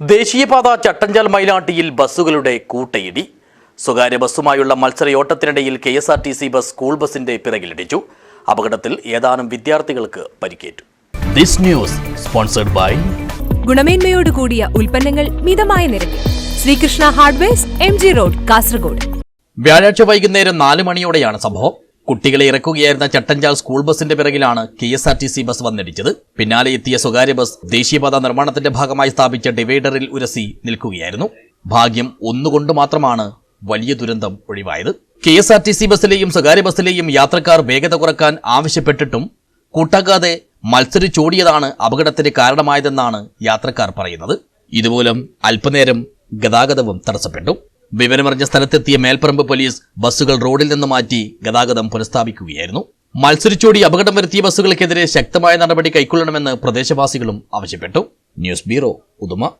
ദേശീയപാത ചട്ടഞ്ചാൽ മൈലാട്ടിയിൽ ബസ്സുകളുടെ കൂട്ടയിടി. സ്വകാര്യ ബസ്സുമായുള്ള മത്സരയോട്ടത്തിനിടയിൽ K S R T C bus school ബസിന്റെ പിറകിലിടിച്ചു. അപകടത്തിൽ ഏതാനും വിദ്യാർത്ഥികൾക്ക് പരിക്കേറ്റു. ദിസ് ന്യൂസ് സ്പോൺസർഡ് ബൈ ഗുണമേന്മയോട് കൂടിയ ഉൽപ്പന്നങ്ങൾ മിതമായ നിരക്കിൽ. Srikrishna hardwares M G road Kasaragod. വ്യാഴാഴ്ച വൈകുന്നേരം നാല് മണിയോടെയാണ് സംഭവം. കുട്ടികളെ ഇറക്കുകയായിരുന്ന ചട്ടഞ്ചാൽ സ്കൂൾ ബസിന്റെ പിറകിലാണ് K S R T C bus വന്നിടിച്ചത്. പിന്നാലെ എത്തിയ സ്വകാര്യ ബസ് ദേശീയപാത നിർമ്മാണത്തിന്റെ ഭാഗമായി സ്ഥാപിച്ച ഡിവൈഡറിൽ ഉരസി നിൽക്കുകയായിരുന്നു. ഭാഗ്യം ഒന്നുകൊണ്ട് മാത്രമാണ് വലിയ ദുരന്തം ഒഴിവായത്. K S R T C ബസ്സിലെയും സ്വകാര്യ ബസ്സിലെയും യാത്രക്കാർ വേഗത കുറയ്ക്കാൻ ആവശ്യപ്പെട്ടിട്ടും കൂട്ടാക്കാതെ മത്സരിച്ചോടിയതാണ് അപകടത്തിന് കാരണമായതെന്നാണ് യാത്രക്കാർ പറയുന്നത്. ഇതുമൂലം അല്പനേരം ഗതാഗതവും തടസ്സപ്പെട്ടു. വിവരമറിഞ്ഞ സ്ഥലത്തെത്തിയ മേൽപ്പറമ്പ് പോലീസ് ബസ്സുകൾ റോഡിൽ നിന്ന് മാറ്റി ഗതാഗതം പുനഃസ്ഥാപിക്കുകയായിരുന്നു. മത്സരിച്ചോടി അപകടം വരുത്തിയ ബസ്സുകൾക്കെതിരെ ശക്തമായ നടപടി കൈക്കൊള്ളണമെന്ന് പ്രദേശവാസികളും ആവശ്യപ്പെട്ടു. News bureau Uduma.